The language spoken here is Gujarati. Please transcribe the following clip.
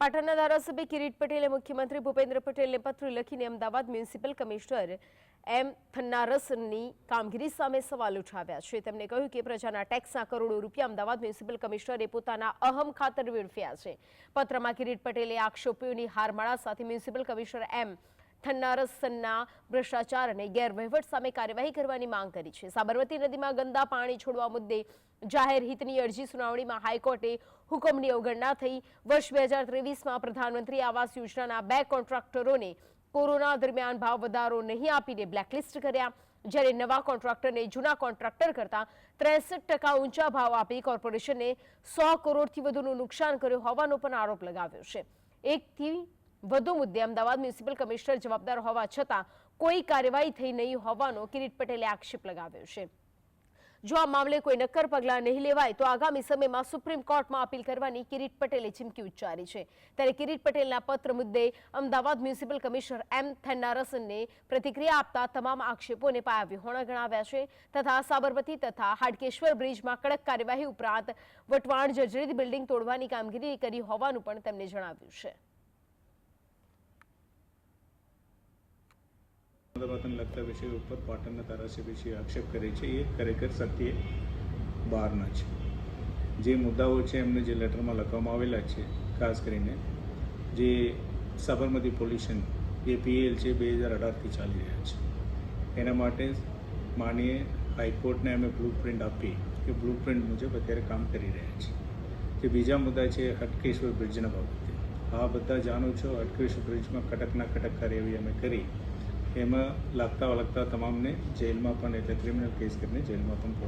પાટણના ધારાસભ્ય કિરીટ પટેલે મુખ્યમંત્રી ભૂપેન્દ્ર પટેલને પત્ર લખીને અમદાવાદ મ્યુનિસિપલ કમિશનર એમ થન્નારસની કામગીરી સામે સવાલ ઉઠાવ્યા છે. તેમણે કહ્યું કે પ્રજાના ટેક્સના કરોડો રૂપિયા અમદાવાદ મ્યુનિસિપલ કમિશનરે પોતાના અહમ ખાતર વેડફ્યા છે. પત્રમાં કિરીટ પટેલે આક્ષેપોની હારમાળા સાથે મ્યુનિસિપલ કમિશનર એમ થન્નારસનના ભ્રષ્ટાચાર અને ગેરવહીવટ સામે કાર્યવાહી કરવાની માંગ કરી છે. સાબરમતી નદીમાં ગંદા પાણી છોડવા મુદ્દે જાહેર હિતની અરજી સુનાવણીમાં હાઈકોર્ટે હુકમની અવગણના થઈ. વર્ષ બે હજાર ત્રેવીસમાં પ્રધાનમંત્રી આવાસ યોજનાના બે કોન્ટ્રાક્ટરોને કોરોના દરમિયાન ભાવ વધારો નહીં આપીને બ્લેકલિસ્ટ કર્યા. જ્યારે નવા કોન્ટ્રાક્ટરને જૂના કોન્ટ્રાક્ટર કરતા ત્રેસઠ ટકા ઊંચા ભાવ આપી કોર્પોરેશનને સો કરોડથી વધુનું નુકસાન કર્યું હોવાનો પણ આરોપ લગાવ્યો છે. એકથી વધુ મુદ્દે અમદાવાદ મ્યુનિસિપલ કમિશનર જવાબદાર હોવા છતાં કોઈ કાર્યવાહી થઈ નહીં હોવાનો કિરીટ પટેલે આક્ષેપ લગાવ્યો છે. જો આ મામલે કોઈ નક્કર પગલાં નહીં લેવાય તો આગામી સમયમાં સુપ્રીમ કોર્ટમાં અપીલ કરવાની કિરીટ પટેલે ચીમકી ઉચ્ચારી છે. ત્યારે કિરીટ પટેલના પત્ર મુદ્દે અમદાવાદ મ્યુનિસિપલ કમિશનર એમ થેન્નારસનને પ્રતિક્રિયા આપતા તમામ આક્ષેપોને પાયાવિહોણા ગણાવ્યા છે તથા સાબરમતી તથા હાડકેશ્વર બ્રિજમાં કડક કાર્યવાહી ઉપરાંત વટવાણ જર્જરિત બિલ્ડિંગ તોડવાની કામગીરી કરી હોવાનું પણ તેમણે જણાવ્યું છે. અમદાવાદને લગતા વિષયો ઉપર પાટણના ધારાસભ્યશ્રીએ આક્ષેપ કરે છે. એ ખરેખર સત્ય બહારના છે. જે મુદ્દાઓ છે એમને જે લેટરમાં લખવામાં આવેલા છે, ખાસ કરીને જે સાબરમતી પોલ્યુશન એ પીએલ છે, બે હજાર અઢારથી ચાલી રહ્યા છે. એના માટે માનીએ હાઈકોર્ટને અમે બ્લુ પ્રિન્ટ આપી કે બ્લુ પ્રિન્ટ મુજબ અત્યારે કામ કરી રહ્યા છે. જે બીજા મુદ્દા છે, હટકેશ્વર બ્રિજના બાબતે. આ બધા જાણો છો, હટકેશ્વર બ્રિજમાં કટકના કટક કાર્યવાહી અમે કરી. એમાં લાગતા વળગતા તમામને જેલમાં પણ એટલે ક્રિમિનલ કેસ કરીને જેલમાં પણ